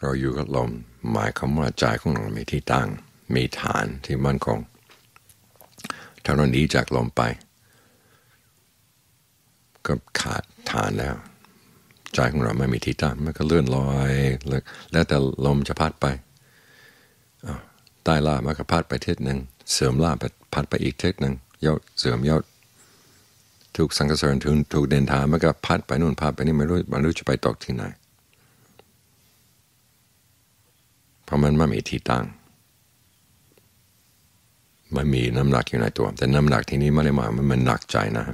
เราอยู่กับลมหมายความว่าใจของเรามีที่ตั้ง มีฐานที่มั่นคงถ้าเราหนีจากลมไป ก็ขาดฐานแล้วใจของเราไม่มีที่ตั้งมันก็เลื่อนลอย แล้วแต่ลมจะพัดไปใต้ล่ามันก็พัดไปทิศหนึ่งเสริมล่าพัดไปอีกทิศหนึ่งยอดเสริมยอดถูกสังกสารถูกถูกเดินทางมันก็พัดไปนู่นพัดไปนี่ไม่รู้ไม่รู้จะไปตกที่ไหนเพ ราะมันไม่มีที่ตั้งไม่มีน้ำหนักอยู่ในตัว แต่น้ำหนักที่นี้ไม่ได้หมายมันมันหนักใจนะ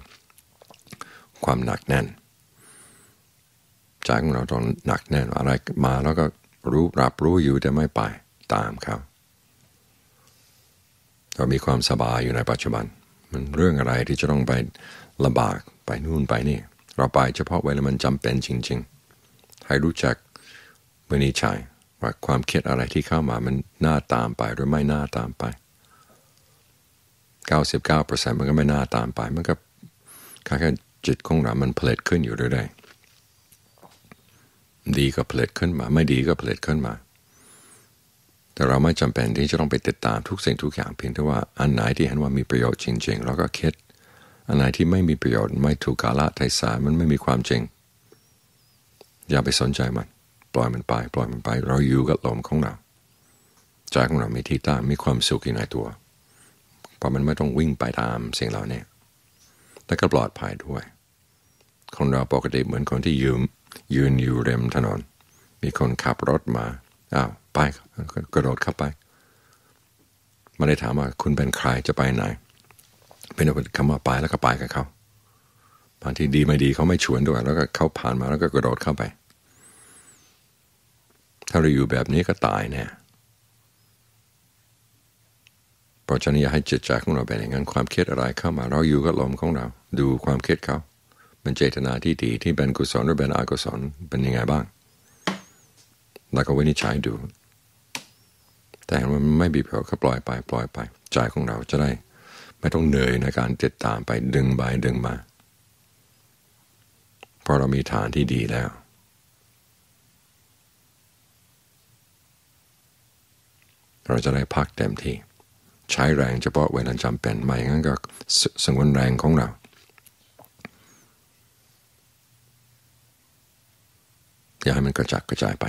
ความหนักแน่น ใจของเราต้องหนักแน่นอะไรมาแล้วก็รู้รับรู้อยู่แต่ไม่ไปตามเขาเรามีความสบายอยู่ในปัจจุบัน มันเรื่องอะไรที่จะต้องไปลำบากไปนู่นไปนี่ เราไปเฉพาะเวลามันจำเป็นจริง ๆ ให้รู้จักเมื่อนี้ใช่ ว่าความคิดอะไรที่เข้ามามันน่าตามไปหรือไม่น่าตามไป 99%มันก็ไม่น่าตามไป มันก็แค่จิตของเรา มันผลิตขึ้นอยู่เรื่อยๆดีก็ผลิตขึ้นมา ไม่ดีก็ผลิตขึ้นมา แต่เราไม่จำเป็นที่จะต้องไปติดตามทุกสิ่งทุกอย่างเพียงแต่ว่าอันไหนที่เห็นว่ามีประโยชน์จริงๆเราก็คิดอันไหนที่ไม่มีประโยชน์ไม่ถูกกาลเทศะมันไม่มีความจริง อย่าไปสนใจมัน ปล่อยมันไป ปล่อยมันไป เราอยู่กับลมของเราใจของเรามีที่ตั้งมีความสุขอยู่ในตัวเพราะมันไม่ต้องวิ่งไปตามสิ่งเหล่านี้แต่ก็ปลอดภัยด้วย คนเราปกติเหมือนคนที่ยืมยืนอยู่เริมถนน มีคนขับรถมาอ้าวไปกระโดดเข้าไปม่ได้ถามว่าคุณเป็นใครจะไปไหน เป็นคำว่าไปแล้วก็ไปกับเขาบางทีดีไม่ดีเขาไม่ชวนด้วย แล้วก็เขาผ่านมาแล้วก็กระโดดเข้าไป เราอยู่แบบนี้ก็ตายแน่เพราะฉะนั้นอย่าให้จิตใจของเราเป็นอย่างนั้นความคิดอะไรเข้ามา เราอยู่กับลมของเรา ดูความคิดเขาเป็นเจตนาที่ดีที่เป็นกุศลหรือเป็นอกุศลเป็นยังไงบ้าง แล้วก็วินิจฉัยดู แต่มันไม่บีบเขาก็ปล่อยไป ปล่อยไปใจของเราจะได้ ไม่ต้องเหนื่อยในการติดตามไปดึงไปดึงมา เพราะเรามีฐานที่ดีแล้ว เราจะได้พักเต็มที่ ใช้แรงเฉพาะเวลาจำเป็นไม่งั้นก็สงวนแรงของเรา อย่าให้มันกระจัดกระจายไป